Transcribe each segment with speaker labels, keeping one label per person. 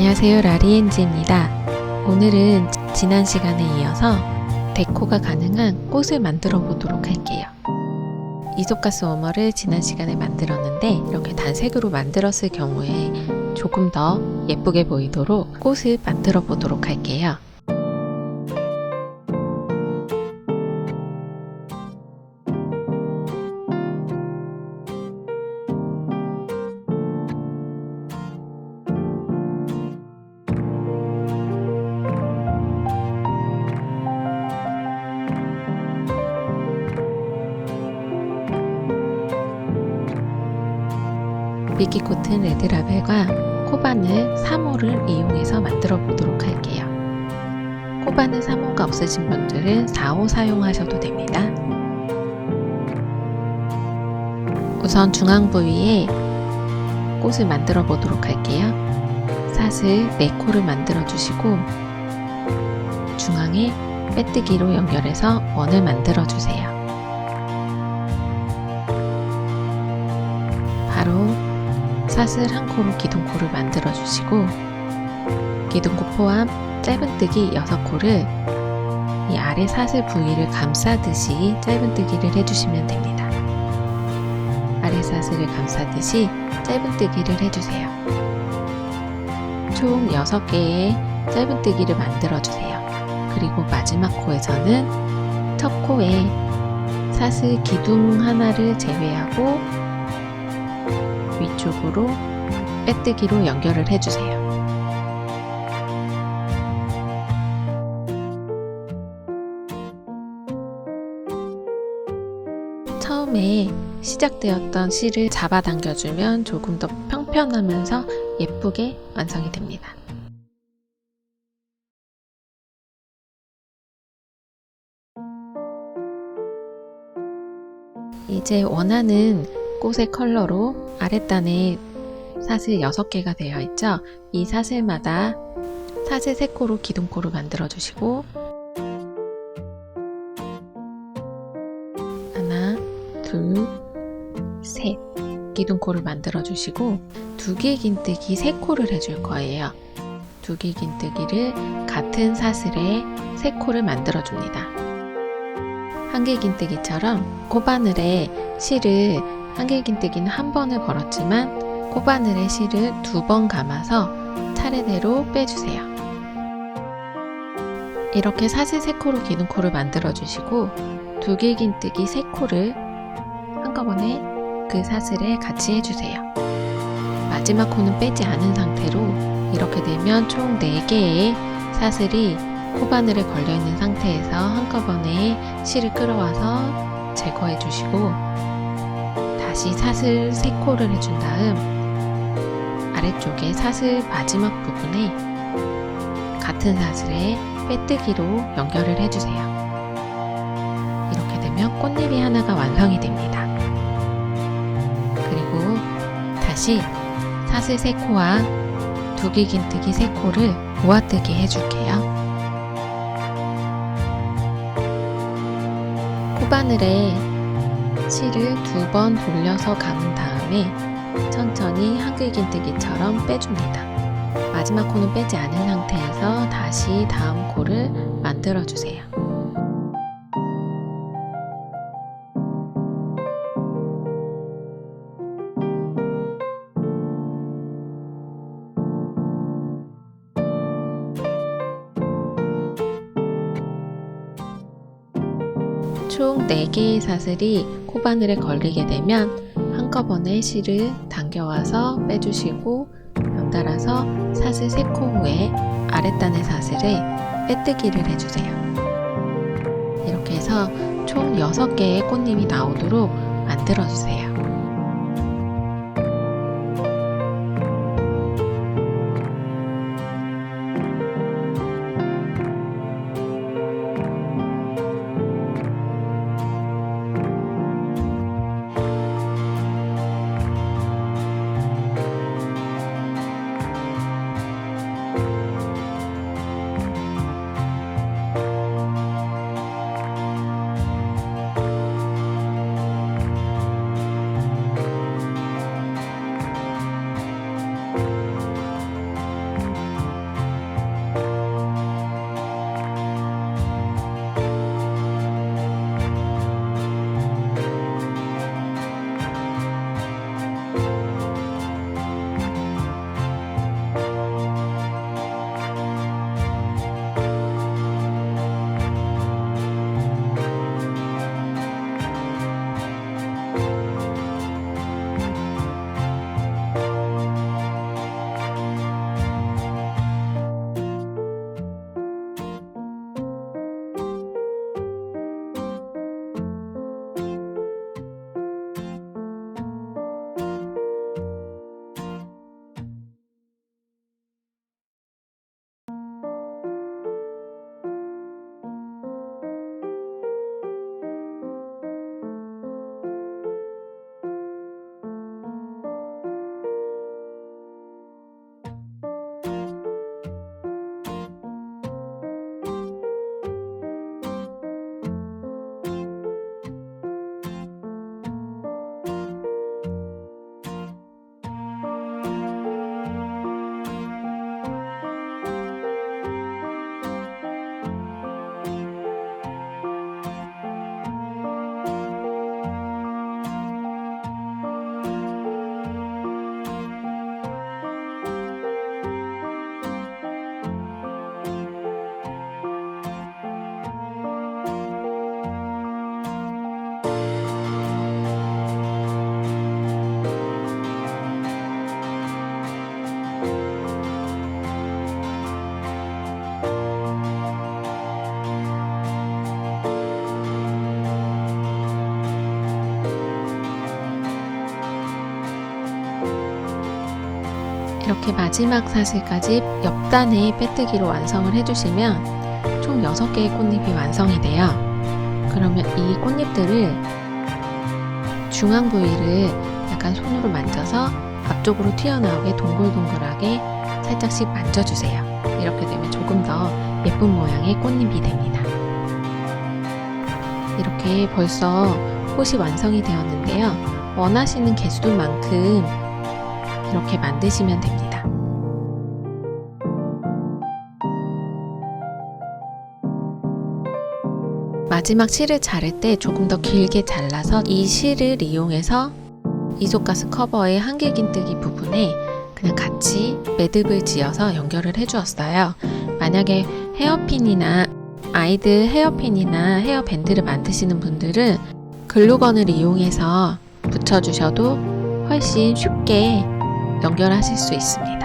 Speaker 1: 안녕하세요 라리엔지입니다. 오늘은 지난 시간에 이어서 데코가 가능한 꽃을 만들어 보도록 할게요. 이소가스 워머를 지난 시간에 만들었는데 이렇게 단색으로 만들었을 경우에 조금 더 예쁘게 보이도록 꽃을 만들어 보도록 할게요. 미끼 코튼 레드라벨과 코바늘 3호를 이용해서 만들어 보도록 할게요. 코바늘 3호가 없으신 분들은 4호 사용하셔도 됩니다. 우선 중앙 부위에 꽃을 만들어 보도록 할게요. 사슬 4코를 만들어 주시고 중앙에 빼뜨기로 연결해서 원을 만들어 주세요. 사슬 한 코로 기둥코를 만들어 주시고 기둥코 포함 짧은뜨기 6코를 이 아래 사슬 부위를 감싸듯이 짧은뜨기를 해주시면 됩니다. 아래 사슬을 감싸듯이 짧은뜨기를 해주세요. 총 6개의 짧은뜨기를 만들어 주세요. 그리고 마지막 코에서는 첫 코에 사슬 기둥 하나를 제외하고 위쪽으로 빼뜨기로 연결을 해주세요. 처음에 시작되었던 실을 잡아당겨주면 조금 더 평평하면서 예쁘게 완성이 됩니다. 이제 원하는 꽃의 컬러로 아랫단에 사슬 6개가 되어 있죠. 이 사슬마다 사슬 3코로 기둥코를 만들어 주시고 하나, 둘, 셋 기둥코를 만들어 주시고 두 개 긴뜨기 3코를 해줄 거예요. 두 개 긴뜨기를 같은 사슬에 3코를 만들어 줍니다. 한개 긴뜨기처럼 코바늘에 실을 한길긴뜨기는 한 번을 걸었지만 코바늘의 실을 두 번 감아서 차례대로 빼주세요. 이렇게 사슬 3코로 기둥코를 만들어 주시고 두길긴뜨기 3코를 한꺼번에 그 사슬에 같이 해주세요. 마지막 코는 빼지 않은 상태로 이렇게 되면 총 4개의 사슬이 코바늘에 걸려있는 상태에서 한꺼번에 실을 끌어와서 제거해 주시고 다시 사슬 3코를 해준 다음 아래쪽에 사슬 마지막 부분에 같은 사슬에 빼뜨기로 연결을 해주세요. 이렇게 되면 꽃잎이 하나가 완성이 됩니다. 그리고 다시 사슬 3코와 두개 긴뜨기 3코를 모아뜨기 해줄게요. 코바늘에 실을 두번 돌려서 감은 다음에 천천히 한글긴뜨기처럼 빼줍니다. 마지막 코는 빼지 않은 상태에서 다시 다음 코를 만들어 주세요. 총 4개의 사슬이 코바늘에 걸리게 되면 한꺼번에 실을 당겨와서 빼주시고 연달아서 사슬 3코 후에 아랫단의 사슬에 빼뜨기를 해주세요. 이렇게 해서 총 6개의 꽃잎이 나오도록 만들어주세요. 이렇게 마지막 사슬까지 옆단에 빼뜨기로 완성을 해주시면 총 6개의 꽃잎이 완성이 돼요. 그러면 이 꽃잎들을 중앙 부위를 약간 손으로 만져서 앞쪽으로 튀어나오게 동글동글하게 살짝씩 만져주세요. 이렇게 되면 조금 더 예쁜 모양의 꽃잎이 됩니다. 이렇게 벌써 꽃이 완성이 되었는데요. 원하시는 개수만큼 이렇게 만드시면 됩니다. 마지막 실을 자를 때 조금 더 길게 잘라서 이 실을 이용해서 이소가스 커버의 한길긴뜨기 부분에 그냥 같이 매듭을 지어서 연결을 해주었어요. 만약에 헤어핀이나 아이들 헤어핀이나 헤어밴드를 만드시는 분들은 글루건을 이용해서 붙여주셔도 훨씬 쉽게 연결하실 수 있습니다.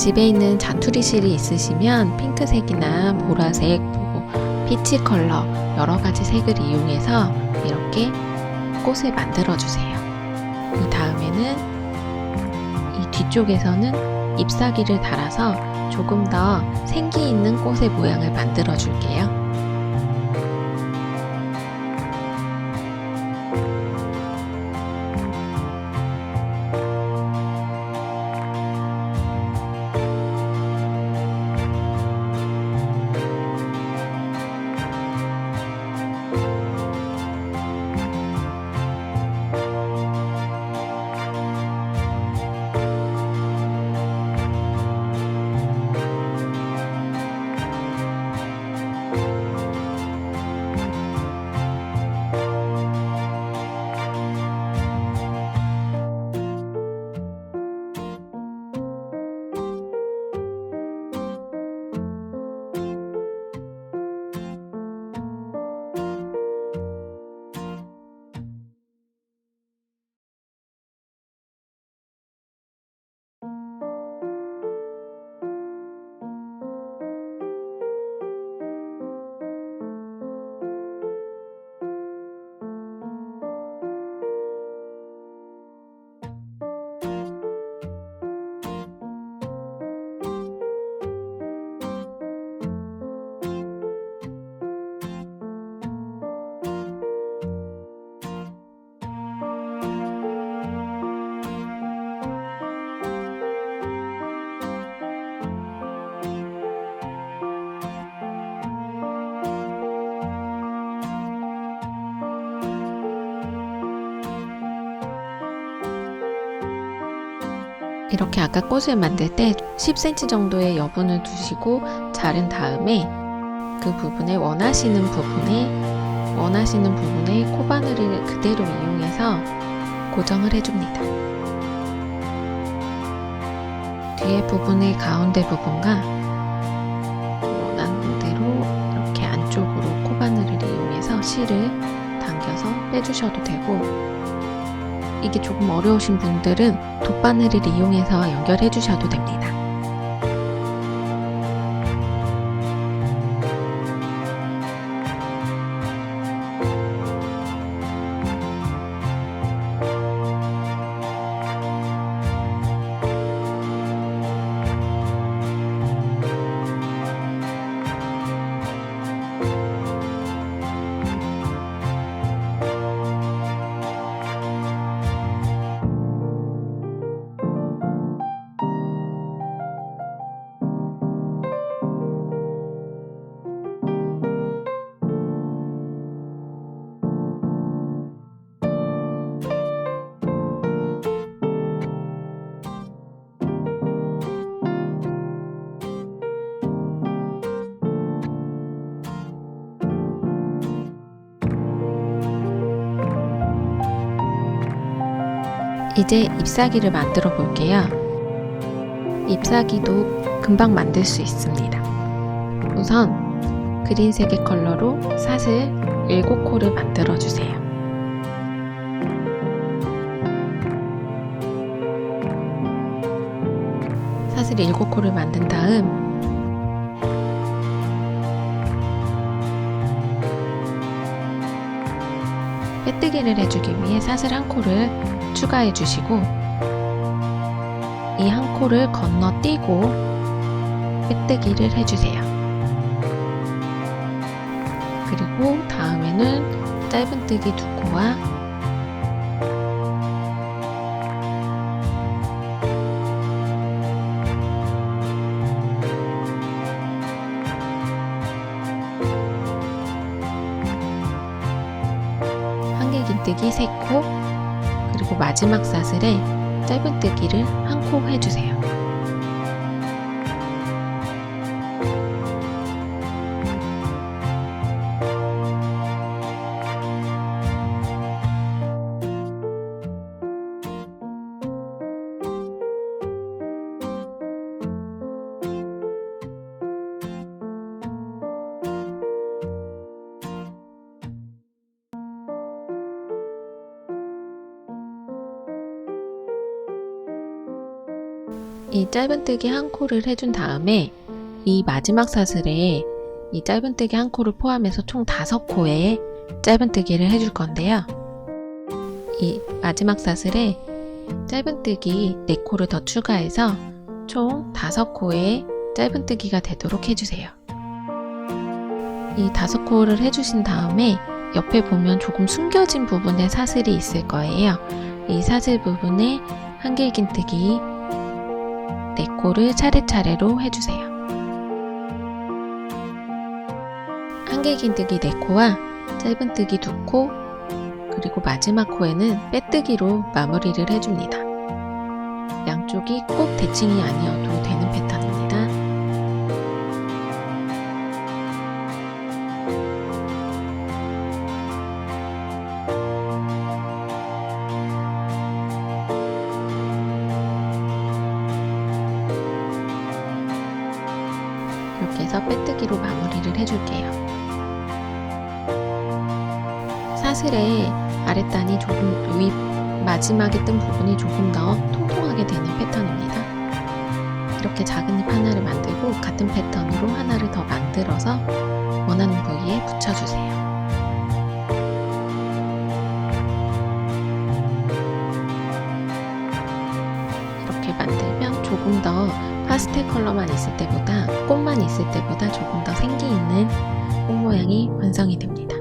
Speaker 1: 집에 있는 자투리실이 있으시면 핑크색이나 보라색, 뭐 피치 컬러 여러 가지 색을 이용해서 이렇게 꽃을 만들어 주세요. 이 다음에는 이 뒤쪽에서는 잎사귀를 달아서 조금 더 생기 있는 꽃의 모양을 만들어 줄게요. 이렇게 아까 꽃을 만들 때 10cm 정도의 여분을 두시고 자른 다음에 그 부분에 원하시는 부분에 원하시는 부분에 코바늘을 그대로 이용해서 고정을 해줍니다. 뒤에 부분의 가운데 부분과 원하는 대로 이렇게 안쪽으로 코바늘을 이용해서 실을 당겨서 빼주셔도 되고 이게 조금 어려우신 분들은 돗바늘을 이용해서 연결해 주셔도 됩니다. 이제 잎사귀를 만들어 볼게요. 잎사귀도 금방 만들 수 있습니다. 우선 그린색의 컬러로 사슬 7코를 만들어 주세요. 7코를 만든 다음 빼뜨기를 해주기 위해 사슬 한 코를 추가해 주시고 이 한 코를 건너뛰고 빼뜨기를 해주세요. 그리고 다음에는 짧은뜨기 두 코와 한개 긴뜨기 3코 그리고 마지막 사슬에 짧은뜨기를 한 코 해주세요. 짧은뜨기 한 코를 해준 다음에 이 마지막 사슬에 이 짧은뜨기 한 코를 포함해서 총 다섯 코의 짧은뜨기를 해줄 건데요. 이 마지막 사슬에 짧은뜨기 네 코를 더 추가해서 총 다섯 코의 짧은뜨기가 되도록 해주세요. 이 다섯 코를 해주신 다음에 옆에 보면 조금 숨겨진 부분에 사슬이 있을 거예요. 이 사슬 부분에 한길긴뜨기 4코를 차례차례로 해주세요. 한길긴뜨기 4코와 짧은뜨기 2코 그리고 마지막 코에는 빼뜨기로 마무리를 해줍니다. 양쪽이 꼭 대칭이 아니어도 되는 패턴 해줄게요. 사슬의 아랫단이 조금 윗 마지막에 뜬 부분이 조금 더 통통하게 되는 패턴입니다. 이렇게 작은 잎 하나를 만들고 같은 패턴으로 하나를 더 만들어서 원하는 부위에 붙여주세요. 이렇게 만들면 조금 더 파스텔 컬러만 있을 때보다 꽃만 있을 때보다 조금 더 생기 있는 꽃 모양이 완성이 됩니다.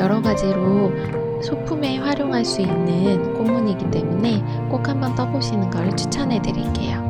Speaker 1: 여러 가지로 소품에 활용할 수 있는 꽃무늬이기 때문에 꼭 한번 떠보시는 걸 추천해 드릴게요.